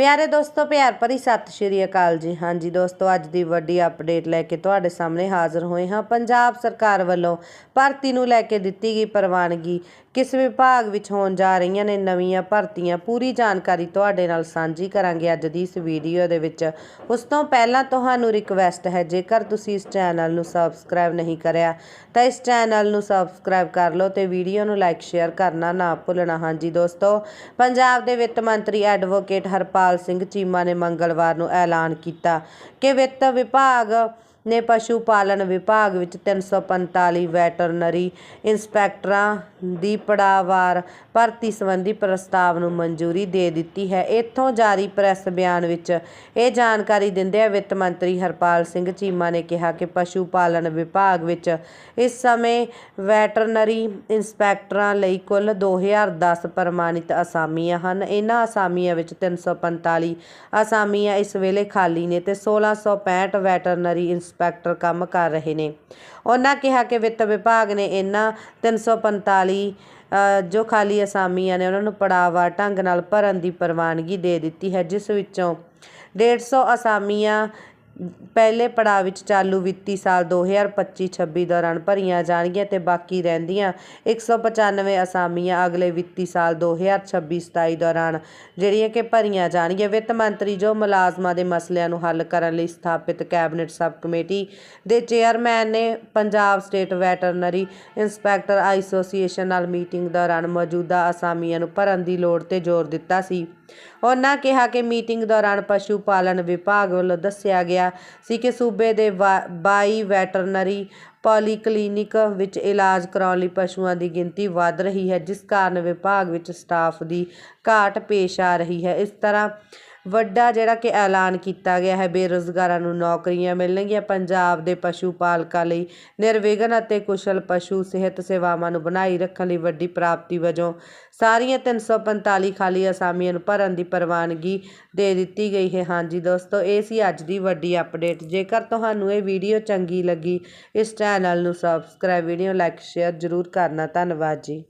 ਪਿਆਰੇ ਦੋਸਤੋ, ਪਿਆਰ ਭਰੀ ਸਤਿ ਸ਼੍ਰੀ ਅਕਾਲ ਜੀ। ਹਾਂਜੀ ਦੋਸਤੋ, ਅੱਜ ਦੀ ਵੱਡੀ ਅਪਡੇਟ ਲੈ ਕੇ ਤੁਹਾਡੇ ਸਾਹਮਣੇ ਹਾਜ਼ਰ ਹੋਏ ਹਾਂ। ਪੰਜਾਬ ਸਰਕਾਰ ਵੱਲੋਂ ਭਰਤੀ ਨੂੰ ਲੈ ਕੇ ਦਿੱਤੀ ਗਈ ਪ੍ਰਵਾਨਗੀ ਕਿਸ ਵਿਭਾਗ ਵਿੱਚ ਹੋਣ ਜਾ ਰਹੀਆਂ ਨੇ, ਨਵੀਆਂ ਭਰਤੀਆਂ ਪੂਰੀ ਜਾਣਕਾਰੀ ਤੁਹਾਡੇ ਨਾਲ ਸਾਂਝੀ ਕਰਾਂਗੇ ਅੱਜ ਦੀ ਇਸ ਵੀਡੀਓ ਦੇ ਵਿੱਚ। ਉਸ ਤੋਂ ਪਹਿਲਾਂ ਤੁਹਾਨੂੰ ਰਿਕਵੈਸਟ ਹੈ, ਜੇਕਰ ਤੁਸੀਂ ਇਸ ਚੈਨਲ ਨੂੰ ਸਬਸਕ੍ਰਾਈਬ ਨਹੀਂ ਕਰਿਆ, ਤਾਂ ਇਸ ਚੈਨਲ ਨੂੰ ਸਬਸਕ੍ਰਾਈਬ ਕਰ ਲਓ ਤੇ ਵੀਡੀਓ ਨੂੰ ਲਾਈਕ ਸ਼ੇਅਰ ਕਰਨਾ ਨਾ ਭੁੱਲਣਾ। ਹਾਂਜੀ ਦੋਸਤੋ, ਪੰਜਾਬ ਦੇ ਵਿੱਤ ਮੰਤਰੀ ਐਡਵੋਕੇਟ ਹਰਪਾਲ ਸਿੰਘ ਚੀਮਾ ਨੇ ਮੰਗਲਵਾਰ ਨੂੰ ਐਲਾਨ ਕੀਤਾ ਕਿ ਵਿੱਤ ਵਿਭਾਗ ਨੇ ਪਸ਼ੂ ਪਾਲਣ ਵਿਭਾਗ ਵਿੱਚ 345 ਵੈਟਰਨਰੀ ਇੰਸਪੈਕਟਰਾਂ ਦੀ ਪੜਾਵਾਰ ਭਰਤੀ ਸੰਬੰਧੀ ਪ੍ਰਸਤਾਵ ਨੂੰ ਮਨਜ਼ੂਰੀ ਦੇ ਦਿੱਤੀ ਹੈ। ਇੱਥੋਂ ਜਾਰੀ ਪ੍ਰੈਸ ਬਿਆਨ ਵਿੱਚ ਇਹ ਜਾਣਕਾਰੀ ਦਿੰਦਿਆਂ ਵਿੱਤ ਮੰਤਰੀ ਹਰਪਾਲ ਸਿੰਘ ਚੀਮਾ ਨੇ ਕਿਹਾ ਕਿ ਪਸ਼ੂ ਪਾਲਣ ਵਿਭਾਗ ਵਿੱਚ ਇਸ ਸਮੇਂ ਵੈਟਰਨਰੀ ਇੰਸਪੈਕਟਰਾਂ ਲਈ ਕੁੱਲ 2010 ਪ੍ਰਮਾਣਿਤ ਅਸਾਮੀਆਂ ਹਨ। ਇਹਨਾਂ ਅਸਾਮੀਆਂ ਵਿੱਚ 345 ਅਸਾਮੀਆਂ ਇਸ ਵੇਲੇ ਖਾਲੀ ਨੇ ਤੇ 1665 ਵੈਟਰਨਰੀ ਇੰਸ ਇੰਸਪੈਕਟਰ ਕੰਮ ਕਰ ਰਹੇ ਨੇ। ਉਹਨਾਂ ਕਿਹਾ ਕਿ ਵਿੱਤ ਵਿਭਾਗ ਨੇ ਇਹਨਾਂ 345 ਅ, ਜੋ ਖਾਲੀ ਅਸਾਮੀਆਂ ਨੇ ਉਹਨਾਂ ਨੂੰ ਪੜਾਵਾ ਢੰਗ ਨਾਲ ਭਰਨ ਦੀ ਪ੍ਰਵਾਨਗੀ ਦੇ ਦਿੱਤੀ ਹੈ ਜਿਸ ਵਿੱਚੋਂ 150 ਅਸਾਮੀਆਂ ਪਹਿਲੇ ਪੜਾਅ ਵਿੱਚ ਚਾਲੂ ਵਿੱਤੀ ਸਾਲ 2025-26 ਦੌਰਾਨ ਭਰੀਆਂ ਜਾਣਗੀਆਂ ਤੇ ਬਾਕੀ ਰਹਿੰਦੀਆਂ 195 ਅਸਾਮੀਆਂ ਅਗਲੇ ਵਿੱਤੀ ਸਾਲ 2026-27 ਦੌਰਾਨ, ਜਿਹੜੀਆਂ ਕਿ ਭਰੀਆਂ ਜਾਣਗੀਆਂ। ਵਿੱਤ ਮੰਤਰੀ ਜੋ ਮੁਲਾਜ਼ਮਾਂ ਦੇ ਮਸਲਿਆਂ ਨੂੰ ਹੱਲ ਕਰਨ ਲਈ ਸਥਾਪਿਤ ਕੈਬਨਿਟ ਸਬ ਕਮੇਟੀ ਦੇ ਚੇਅਰਮੈਨ ਨੇ Punjab state veterinary inspector association ਨਾਲ ਮੀਟਿੰਗ ਦੌਰਾਨ ਮੌਜੂਦਾ ਅਸਾਮੀਆਂ ਨੂੰ ਭਰਨ ਦੀ ਲੋੜ ਤੇ ਜ਼ੋਰ ਦਿੱਤਾ ਸੀ। ਉਹਨਾਂ ਕਿਹਾ ਕਿ ਮੀਟਿੰਗ ਦੌਰਾਨ ਪਸ਼ੂ ਪਾਲਣ ਵਿਭਾਗ ਵੱਲੋਂ ਦੱਸਿਆ ਗਿਆ ਸੀ ਕਿ ਸੂਬੇ ਦੇ 22 ਵੈਟਰਨਰੀ ਪੋਲੀਕਲੀਨਿਕ ਵਿੱਚ ਇਲਾਜ ਕਰਾਉਣ ਲਈ ਪਸ਼ੂਆਂ ਦੀ ਗਿਣਤੀ ਵੱਧ ਰਹੀ ਹੈ, ਜਿਸ ਕਾਰਨ ਵਿਭਾਗ ਵਿੱਚ ਸਟਾਫ ਦੀ ਘਾਟ ਪੇਸ਼ ਆ ਰਹੀ ਹੈ। ਇਸ ਤਰ੍ਹਾਂ ਵੱਡਾ ਜਿਹੜਾ ਕਿ ਐਲਾਨ ਕੀਤਾ ਗਿਆ ਹੈ, ਬੇਰੁਜ਼ਗਾਰਾਂ ਨੂੰ ਨੌਕਰੀਆਂ ਮਿਲਣਗੀਆਂ ਪੰਜਾਬ ਦੇ ਪਸ਼ੂ ਪਾਲਕਾਂ ਲਈ। ਨਿਰਵਿਘਨ ਅਤੇ ਕੁਸ਼ਲ ਪਸ਼ੂ ਸਿਹਤ ਸੇਵਾਵਾਂ ਨੂੰ ਬਣਾਈ ਰੱਖਣ ਲਈ ਵੱਡੀ ਪ੍ਰਾਪਤੀ ਵਜੋਂ ਸਾਰੀਆਂ 345 ਖਾਲੀ ਅਸਾਮੀਆਂ ਨੂੰ ਭਰਨ ਦੀ ਪ੍ਰਵਾਨਗੀ ਦੇ ਦਿੱਤੀ ਗਈ ਹੈ। ਹਾਂਜੀ ਦੋਸਤੋ, ਇਹ ਸੀ ਅੱਜ ਦੀ ਵੱਡੀ ਅਪਡੇਟ। ਜੇਕਰ ਤੁਹਾਨੂੰ ਇਹ ਵੀਡੀਓ ਚੰਗੀ ਲੱਗੀ, ਇਸ ਚੈਨਲ ਨੂੰ ਸਬਸਕ੍ਰਾਈਬ, ਵੀਡੀਓ ਲਾਈਕ, ਸ਼ੇਅਰ ਜ਼ਰੂਰ ਕਰਨਾ। ਧੰਨਵਾਦ ਜੀ।